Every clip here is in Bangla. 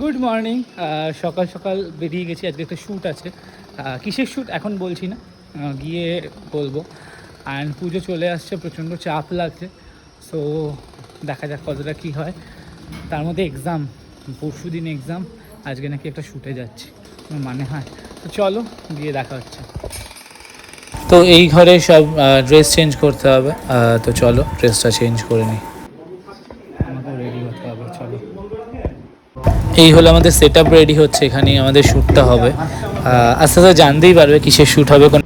গুড মর্নিং সকাল সকাল বেরিয়ে গেছি। আজকে একটা শ্যুট আছে। কিসের শ্যুট এখন বলছি না। গিয়ে বলব। অ্যান্ড পুজো চলে আসছে, প্রচণ্ড চাপ লাগছে। সো দেখা যাক কতটা কী হয়। তার মধ্যে এক্সাম পরশু দিন এক্সাম আজকে নাকি একটা শ্যুটে যাচ্ছি। মানে হয়? তো চলো, গিয়ে দেখা হচ্ছে। তো এই ঘরে সব ড্রেস চেঞ্জ করতে হবে। তো চলো ড্রেসটা চেঞ্জ করে নিই আমাকে রেডি হতে হবে চলো এই হলো আমাদের সেট আপ রেডি হচ্ছে এখানেই আমাদের শ্যুটটা হবে। আস্তে আস্তে জানতেই পারবে কিসের শ্যুট হবে কোন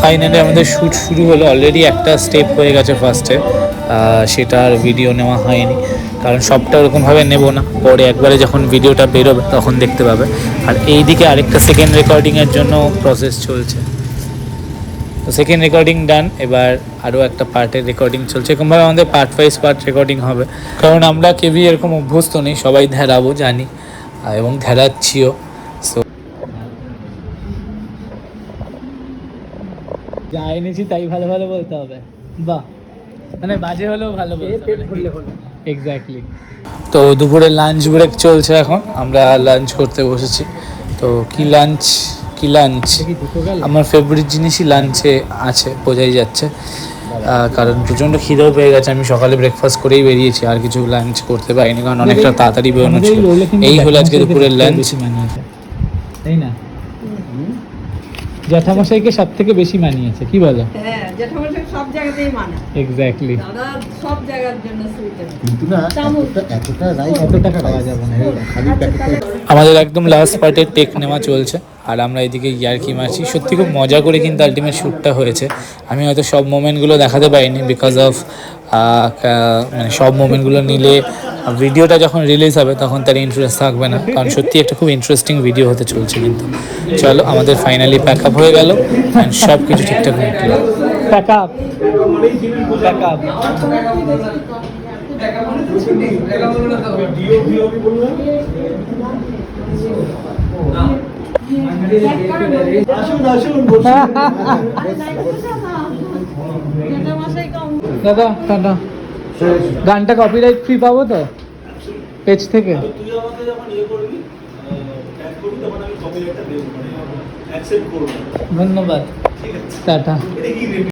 ফাইনালি আমাদের শ্যুট শুরু হলো অলরেডি একটা স্টেপ হয়ে গেছে ফার্স্টে সেটা আর ভিডিও নেওয়া হয়নি কারণ সবটা ওরকমভাবে নেব না। পরে একবারে যখন ভিডিওটা বেরোবে তখন দেখতে পাবে। আর এই দিকে আরেকটা সেকেন্ড রেকর্ডিংয়ের জন্য প্রসেস চলছে। তো সেকেন্ড রেকর্ডিং ডান এবার আরও একটা পার্টের রেকর্ডিং চলছে। এরকমভাবে আমাদের পার্ট ওয়াইজ পার্ট রেকর্ডিং হবে। কারণ আমরা কেবি এরকম অভ্যস্ত নেই সবাই ধ্যারাবো জানি। এবং ধ্যারাচ্ছিও। সো যা এনেছি তাই ভালো ভালো বলতে হবে। বাহ। মানে বাজে হলেও ভালো এক্স্যাক্টলি তো দুপুরে লাঞ্চ ব্রেক চলছে এখন। আমরা লাঞ্চ করতে বসেছি। তো কি লাঞ্চ কি লাঞ্চ আমার ফেভারিট জিনিসই লাঞ্চে আছে বোঝাই যাচ্ছে। কারণ প্রচণ্ড খিদেও পেয়ে গেছে আমি সকালে ব্রেকফাস্ট করেই বেরিয়েছি আর কিছু লাঞ্চ করতে পারিনি কারণ অনেকটা তাড়াতাড়ি বেরোনো ছিল। এই হলো আজকে দুপুরের লাঞ্চ তাই না? জ্যাঠামশাইকে সব থেকে বেশি মানিয়েছে কি বলো? হ্যাঁ জেঠামশাই সব জায়গাতেই মানে। এক্স্যাক্টলি দাদা সব জায়গার জন্য সুইটেবল। কিন্তু না এতটা- এতটা রাইস টাকা যাবে না। খালি প্যাকেটে আমাদের একদম লাস্ট পার্টের টেক নেওয়া চলছে আর আমরা এদিকে ইয়ারকি মারছি সত্যি খুব মজা করে কিন্তু আলটিমেট শ্যুটটা হয়েছে। আমি হয়তো সব মোমেন্টগুলো দেখাতে পারিনি বিকজ অফ মানে সব মোমেন্টগুলো নিলে ভিডিওটা যখন রিলিজ হবে তখন তার ইন্টারেস্ট থাকবে না। কারণ সত্যি একটা খুব ইন্টারেস্টিং ভিডিও হতে চলছে কিন্তু। চলো আমাদের ফাইনালি প্যাক আপ হয়ে গেল সব কিছু ঠিকঠাক মিটল প্যাক আপ প্যাক আপ আসুন আসুন দাদা টাটা গানটা কপিরাইট ফ্রি পাবো তো? পেজ থেকে। ইয়ে মানে ধন্যবাদ। টাটা।